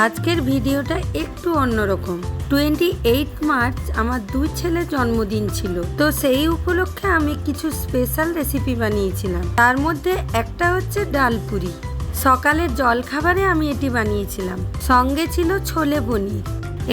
আজকের ভিডিওটা একটু অন্যরকম। টোয়েন্টি এইট মার্চ আমার দুই ছেলের জন্মদিন ছিল। তো সেই উপলক্ষে আমি কিছু স্পেশাল রেসিপি বানিয়েছিলাম। তার মধ্যে একটা হচ্ছে ডাল পুরি। সকালের জলখাবারে আমি এটি বানিয়েছিলাম। সঙ্গে ছিল ছোলে পনির।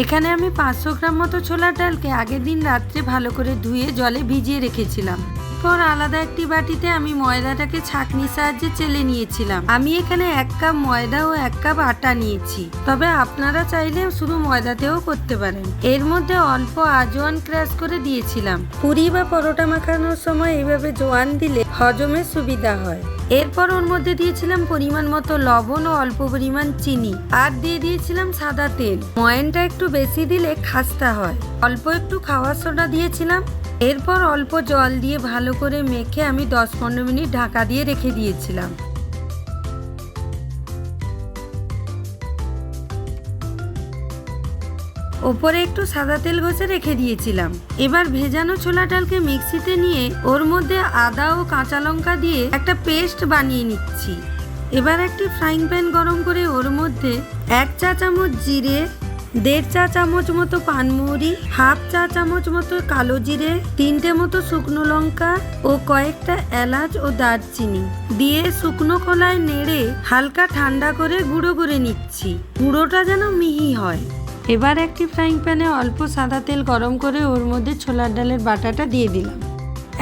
এখানে আমি পাঁচশো গ্রাম মতো ছোলার ডালকে আগের দিন রাত্রে ভালো করে ধুয়ে জলে ভিজিয়ে রেখেছিলাম। পর আলাদা একটি বাটিতে আমি ময়দাটাকে ছাঁকনির সাহায্যে চেলে নিয়েছিলাম। আমি এখানে এক কাপ ময়দা ও এক কাপ আটা নিয়েছি। তবে আপনারা চাইলে শুধু ময়দাতেও করতে পারেন। এর মধ্যে অল্প আজওয়ান ক্রাশ করে দিয়েছিলাম। পুরি বা পরোটা মাখানোর সময় এইভাবে জোয়ান দিলে হজমের সুবিধা হয়। এরপর ওর মধ্যে দিয়েছিলাম পরিমাণ মতো লবণ ও অল্প পরিমাণ চিনি। আর দিয়ে দিয়েছিলাম সাদা তেল। ময়নটা একটু বেশি দিলে খাস্তা হয়। অল্প একটু খাওয়ার সোডা দিয়েছিলাম। এরপর অল্প জল দিয়ে ভালো করে মেখে আমি দশ পনেরো মিনিট ঢাকা দিয়ে রেখে দিয়েছিলাম। ওপরে একটু সাদা তেল ঘষে রেখে দিয়েছিলাম। এবার ভেজানো ছোলা ডালকে মিক্সিতে নিয়ে ওর মধ্যে আদা ও কাঁচা লঙ্কা দিয়ে একটা পেস্ট বানিয়ে নিচ্ছি। এবার একটি ফ্রাইং প্যান গরম করে ওর মধ্যে এক চা চামচ জিরে দেড় চা চামচ মতো পানমৌরি, হাফ চা চামচ মতো কালো জিরে, তিনটে মতো শুকনো লঙ্কা ও কয়েকটা এলাচ ও দারচিনি। দিয়ে শুকনো কলায় নেড়ে হালকা ঠান্ডা করে গুঁড়ো করে নিচ্ছি। গুঁড়োটা যেন মিহি হয়। এবার একটি ফ্রাইং প্যানে অল্প সাদা তেল গরম করে ওর মধ্যে ছোলার ডালের বাটাটা দিয়ে দিলাম।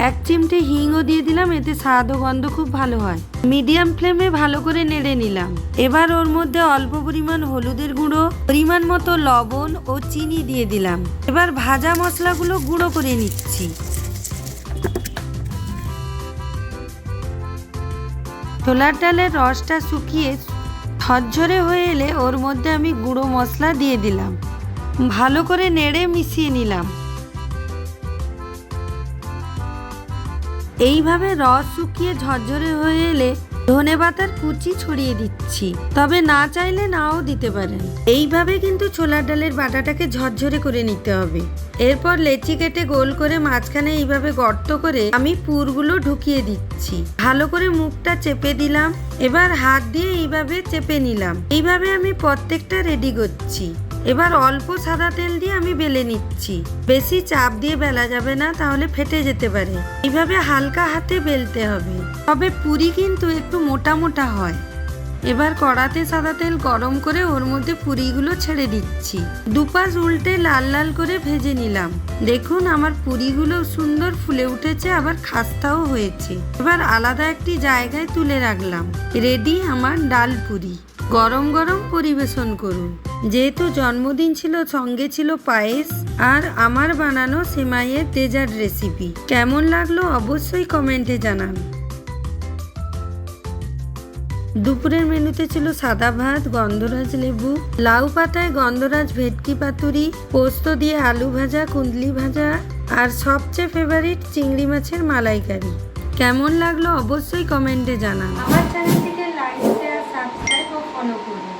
এক চিমটে হিংও দিয়ে দিলাম, এতে স্বাদ ও গন্ধ খুব ভালো হয়। মিডিয়াম ফ্লেমে ভালো করে নেড়ে নিলাম। এবার ওর মধ্যে অল্প পরিমাণ হলুদের গুঁড়ো, পরিমাণ মতো লবণ ও চিনি দিয়ে দিলাম। এবার ভাজা মশলাগুলো গুঁড়ো করে নিচ্ছি। ছোলার ডালের রসটা শুকিয়ে ঝরঝরে হয়ে এলে ওর মধ্যে আমি গুঁড়ো মশলা দিয়ে দিলাম। ভালো করে নেড়ে মিশিয়ে নিলাম। এইভাবে রস শুকিয়ে ঝরঝরে হয়ে এলে ধনে পাতার কুচি ছড়িয়ে দিচ্ছি। তবে না চাইলে নাও দিতে পারেন। এইভাবে কিন্তু ছোলার ডালের বাটাটাকে ঝরঝরে করে নিতে হবে। এরপর লেচি কেটে গোল করে মাঝখানে এইভাবে গর্ত করে আমি পুরগুলো ঢুকিয়ে দিচ্ছি। ভালো করে মুখটা চেপে দিলাম, এবার হাত দিয়ে এইভাবে চেপে নিলাম। এইভাবে আমি প্রত্যেকটা রেডি করছি। এবার অল্প সাদা তেল দিয়ে আমি বেলে নিচ্ছি। বেশি চাপ দিয়ে বেলা যাবে না, তাহলে ফেটে যেতে পারে। এইভাবে হালকা হাতে বেলতে হবে। তবে পুরি কিন্তু একটু মোটা মোটা হয়। এবার কড়াতে সাদা তেল গরম করে ওর মধ্যে পুরিগুলো ছেড়ে দিচ্ছি। দুপাশ উল্টে লাল লাল করে ভেজে নিলাম। দেখুন আমার পুরিগুলো সুন্দর ফুলে উঠেছে, আবার খাস্তাও হয়েছে। এবার আলাদা একটি জায়গায় তুলে রাখলাম। রেডি আমার ডাল পুরি। গরম গরম পরিবেশন করুন। যেহেতু জন্মদিন ছিল, সঙ্গে ছিল পায়েস আর আমার বানানো সেমাইয়ের ডেজার্ট রেসিপি। কেমন লাগল অবশ্যই কমেন্টে জানান। দুপুরের মেনুতে ছিল সাদা ভাত, গন্ধরাজ লেবু, লাউ পাতায় গন্ধরাজ ভেটকি পাতুরি, পোস্ত দিয়ে আলু ভাজা কুন্দলি ভাজা আর সবচেয়ে ফেভারিট চিংড়ি মাছের মালাইকারি। কেমন লাগল অবশ্যই কমেন্টে জানান। আমার চ্যানেলটিকে লাইক শেয়ার সাবস্ক্রাইব ও ফলো করুন।